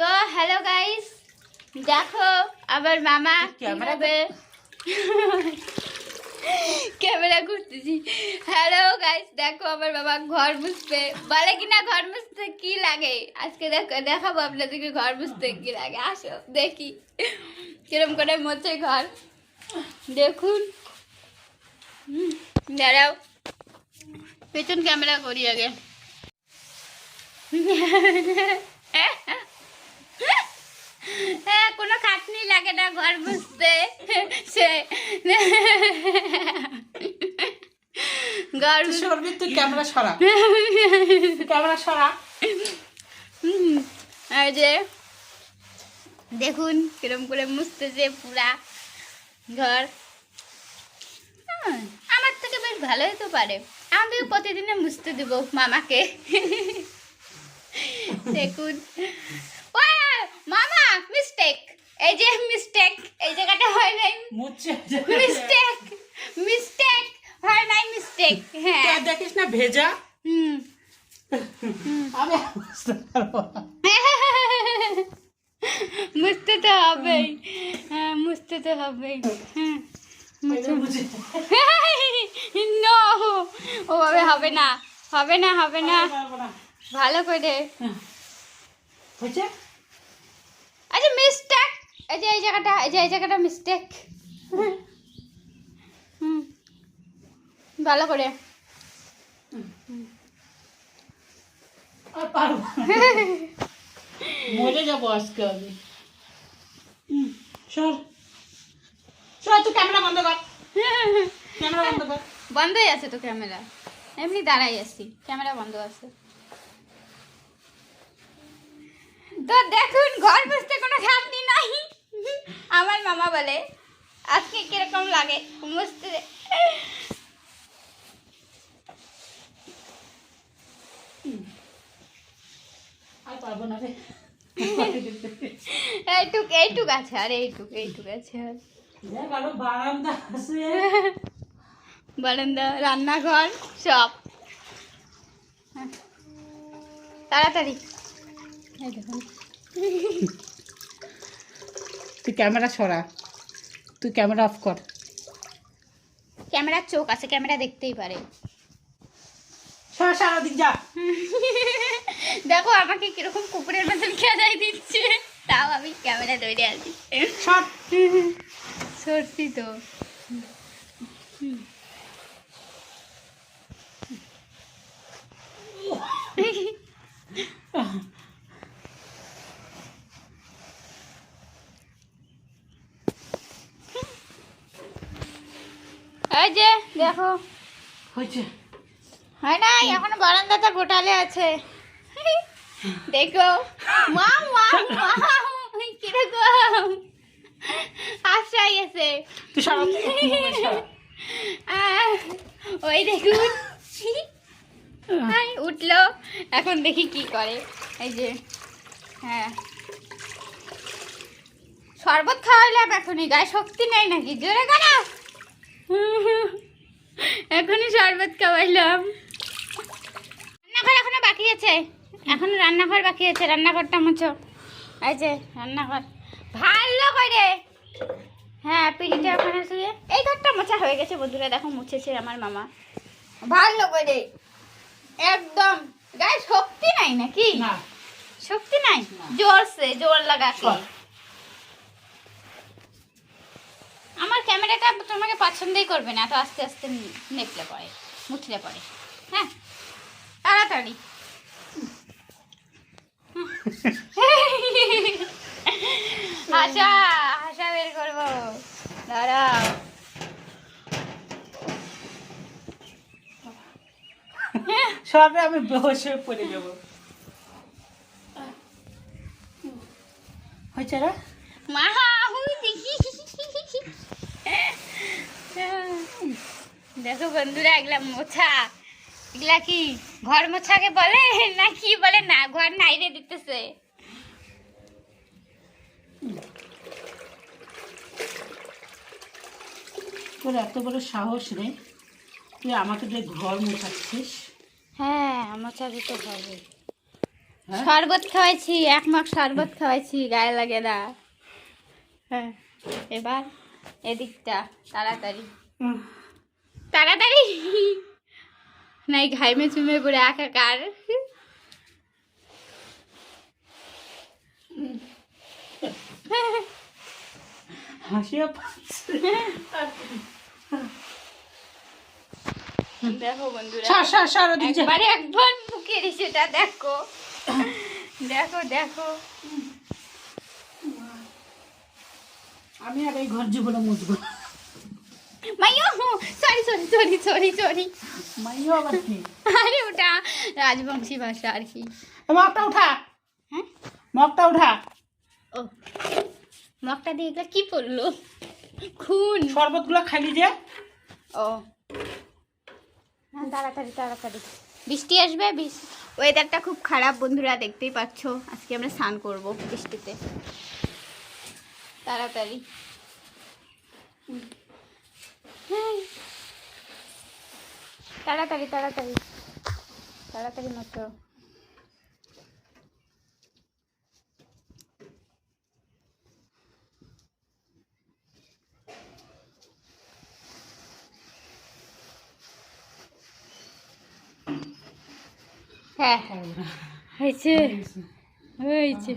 তো hello guys দেখো আমার মামা ক্যামেরা কীভাবে ক্যামেরা করতেছি হ্যালো গাইস দেখো আমার বাবা ঘর মুছতে বলে কিনা ঘর মুছতে কি লাগে? আজকে দেখো দেখাবো আপনাদেরকে ঘর মুছতে কি লাগে। আসো দেখি। কিরম করে মোছে ঘর। দেখুন। দাঁড়াও। পেছন ক্যামেরা করি আগে। হ্যাঁ কোনো খাটনি লাগে না ঘর বুঝতে সে ঘর সরবি তুই ক্যামেরা সরা। ক্যামেরা সরা। আর যে দেখুন কিরম করে মুছতেছে পুরা ঘর। আমার থেকে বেশ ভালোই তো পারে। আমাদের প্রতিদিনে মুছতে দেবো মামাকে। দেখুন। এই যে মিস্টেক এই জায়গাটা হয় নাই। মিস্টেক মিস্টেক হয় নাই মিস্টেক হ্যাঁ। দেখিস না ভেজা? হুম। মুছতে তো হবেই। হ্যাঁ মুছতে তো হবেই। হ্যাঁ নো ওভাবে হবে না হবে না হবে না। ভালো করে। আচ্ছা মিস্টেক এই যে এই জায়গাটা এই যে এই জায়গাটা মিস্টেক হুম। ভালো করে। আর পারব মরে যাব আজকে আমি। সর। সর তুই ক্যামেরা বন্ধ কর। ক্যামেরা বন্ধ কর। বন্ধই আছে তো ক্যামেরা এমনি দাঁড়াই আছি। ক্যামেরা বন্ধ আছে। তো দেখুন ঘর বসতে কোনো খাটনি নাই। বলে আজকে কীরকম লাগে? পারব না রে। এইটুক এইটুক আছে আর এইটুক এইটুক আছে। আর দেখ আরও বারান্দা আছে। বারান্দা রান্নাঘর সব। তাড়াতাড়ি। তুই ক্যামেরা সরা। তুই ক্যামেরা অফ কর। ক্যামেরার চোখ আছে ক্যামেরা দেখতেই পারে। যা। দেখো আমাকে কীরকম কুকুরের মতন খেলাই দিচ্ছে। তাও আমি ক্যামেরা ধরে আছি সত্যি তো। এই যে দেখো। হয়েছে। হয় না এখনও বারান্দাটা গোটালে আছে। দেখো। মা মা মা কীরকম? আশ্রয় আছে ওই দেখুন উঠল। এখন দেখি কি করে। এই যে হ্যাঁ। শরবত খাওয়াইলাম এখনই। গায়ে শক্তি নেই নাকি? জোরে করো এখনই শরবত খাওয়াইলাম। রান্নাঘর এখনও বাকি আছে। এখনও রান্নাঘর বাকি আছে। রান্নাঘরটা মুছো। এই যে রান্নাঘর। ভালো করে। হ্যাঁ পিড়িটা ওখানে শুয়ে। এই ঘরটা মোছা হয়ে গেছে বন্ধুরা। দেখো মুছেছে আমার মামা। ভালো করে। একদম। গায়ে শক্তি নাই নাকি? শক্তি নাই? জোরসে জোর লাগাকে ক্যামেরাটা তোমাকে পছন্দই করবে না তো আস্তে আস্তে নেপলে পড়ে মুছলে পড়ে হ্যাঁ? তাড়াতাড়ি। হাসা হাসা বের করব। দাঁড়াও। সবে আমি হয়ে পড়ে যাব। হয়েছে মা হুই দেখি দেখো বন্ধুরা এগুলা মোছা। এগুলা কি ঘর মোছাকে বলে না কি বলে না ঘর নাইরে দিতেছে। তোর এত বড় সাহস রে তুই আমাকে দিয়ে ঘর মোছাচ্ছিস। হ্যাঁ মোছা দিতে হবে। হ্যাঁ? শরবত খাওয়াইছি এক মাস শরবত খাওয়াইছি গায়ে লাগে না। হ্যাঁ এবার এদিকটা তাড়াতাড়ি। হুম। তাড়াতাড়ি। নাই ঘাইমে চুমে পড়ে একাকার হাসিও দেখো বন্ধুরা। একবারে একবার মুখের সেটা দেখো। দেখো দেখো। আমি আর এই ঘর জীবনে মুছবো মাইও sorry sorry sorry sorry sorry মাইও আবার কি? আরে ওটা রাজবংশী ভাষা আর কি। মগটা উঠা। হ্যাঁ? মগটা উঠা। ও মগটা দিয়ে এগুলো কি পড়ল? খুন। শরবতগুলো খালি যে? ও। তাড়াতাড়ি তাড়াতাড়ি। বৃষ্টি আসবে ওয়েদারটা খুব খারাপ বন্ধুরা দেখতেই পাচ্ছ। আজকে আমরা স্নান করব বৃষ্টিতে। তাড়াতাড়ি। তাড়াতাড়ি তাড়াতাড়ি। তাড়াতাড়ি মতো হ্যাঁ। হয়েছে। হয়েছে।